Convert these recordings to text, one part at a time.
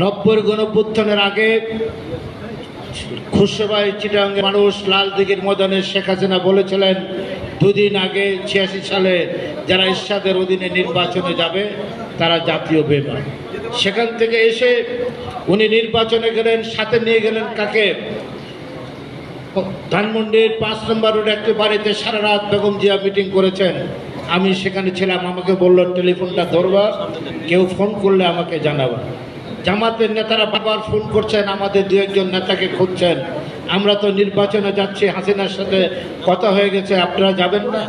নব্বই গণপুত্থানের আগে খুশবাই চিটাঙ্গের মানুষ লাল দিঘির মদনে শেখ হাসিনা বলেছিলেন, দুদিন আগে ছিয়াশি সালে যারা ইরশাদের অধীনে নির্বাচনে যাবে, তারা জাতীয় বেমান সেখান থেকে এসে উনি নির্বাচনে গেলেন, সাথে নিয়ে গেলেন কাকে? ধানমন্ডির পাঁচ নম্বর রোড একটি বাড়িতে সারা রাত বেগম জিয়া মিটিং করেছেন। আমি সেখানে ছিলাম, আমাকে বলল, টেলিফোনটা ধরবা, কেউ ফোন করলে আমাকে জানাবা। জামাতের নেতারা বারবার ফোন করছেন, আমাদের দু একজন নেতাকে খুঁজছেন। আমরা তো নির্বাচনে যাচ্ছি, হাসিনার সাথে কথা হয়ে গেছে, আপনারা যাবেন না?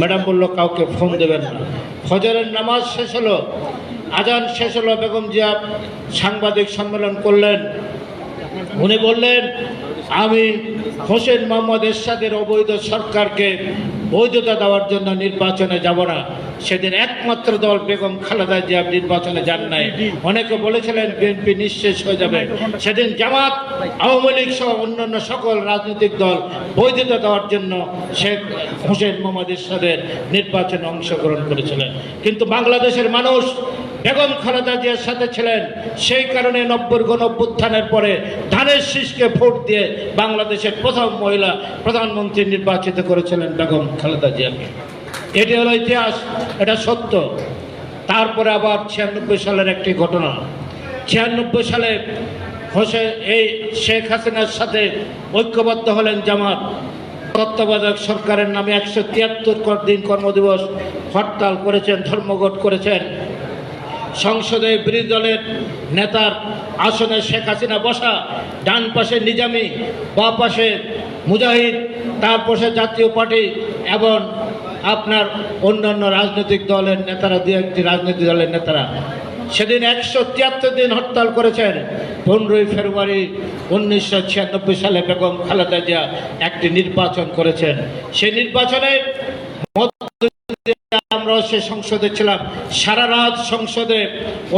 ম্যাডাম বলল, কাউকে ফোন দেবেন না। ফজরের নামাজ শেষ হলো, আজান শেষ হলো, বেগম জিয়া সাংবাদিক সম্মেলন করলেন। উনি বললেন, আমি হোসেন মোহাম্মদ এরশাদের অবৈধ সরকারকে বৈধতা দেওয়ার জন্য নির্বাচনে যাব না। সেদিন একমাত্র দল বেগম খালেদা জিয়া নির্বাচনে যান নাই। অনেকে বলেছিলেন বিএনপি নিঃশেষ হয়ে যাবে। সেদিন জামাত, আওয়ামী লীগ সহ অন্যান্য সকল রাজনৈতিক দল বৈধতা দেওয়ার জন্য শেখ হোসেন মোহাম্মদ এরশাদের নির্বাচনে অংশগ্রহণ করেছিলেন। কিন্তু বাংলাদেশের মানুষ বেগম খালেদা জিয়ার সাথে ছিলেন, সেই কারণে নব্বই গণ অভ্যুত্থানের পরে ধানের শীষকে ভোট দিয়ে বাংলাদেশের প্রথম মহিলা প্রধানমন্ত্রী নির্বাচিত করেছিলেন বেগম খালেদা জিয়াকে এটি হলো ইতিহাস, এটা সত্য। তারপরে আবার ছিয়ানব্বই সালের একটি ঘটনা। ছিয়ানব্বই সালে হোসে, এই শেখ হাসিনার সাথে ঐক্যবদ্ধ হলেন জামাত। তত্ত্বাবধায়ক সরকারের নামে একশো তিয়াত্তর দিন কর্মদিবস হরতাল করেছেন, ধর্মঘট করেছেন। সংসদে বিরোধী দলের নেতার আসনে শেখ হাসিনা বসা, ডান পাশে নিজামি, বা পাশে মুজাহিদ, তার পাশে জাতীয় পার্টি এবং আপনার অন্যান্য রাজনৈতিক দলের নেতারা, দু একটি রাজনৈতিক দলের নেতারা। সেদিন একশো তিয়াত্তর দিন হরতাল করেছেন পনেরোই ফেব্রুয়ারি উনিশশো ছিয়ানব্বই সালে বেগম খালেদা জিয়া একটি নির্বাচন করেছেন। সেই নির্বাচনে সে সংসদে ছিলাম। সারা রাত সংসদে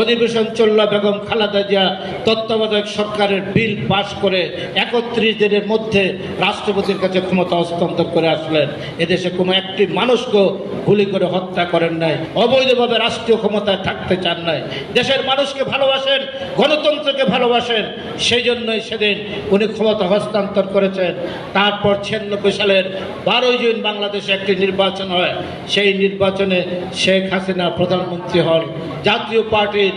অধিবেশন চলল বেগম খালেদা জিয়া। তত্ত্বাবধায়ক সরকারের বিল পাশ করে একত্রিশ দিনের মধ্যে রাষ্ট্রপতির কাছে ক্ষমতা হস্তান্তর করে আসলেন। এদেশে কোনো একটি মানুষকে গুলি করে হত্যা করেন নাই। অবৈধভাবে রাষ্ট্রীয় ক্ষমতায় থাকতে চান নাই। দেশের মানুষকে ভালোবাসেন, গণতন্ত্রকে ভালোবাসেন, সেই জন্যই সেদিন উনি ক্ষমতা হস্তান্তর করেছেন। তারপর ছিয়ানব্বই সালের বারোই জুন বাংলাদেশে একটি নির্বাচন হয়। সেই নির্বাচনে শেখ হাসিনা প্রধানমন্ত্রী হন জাতীয় পার্টির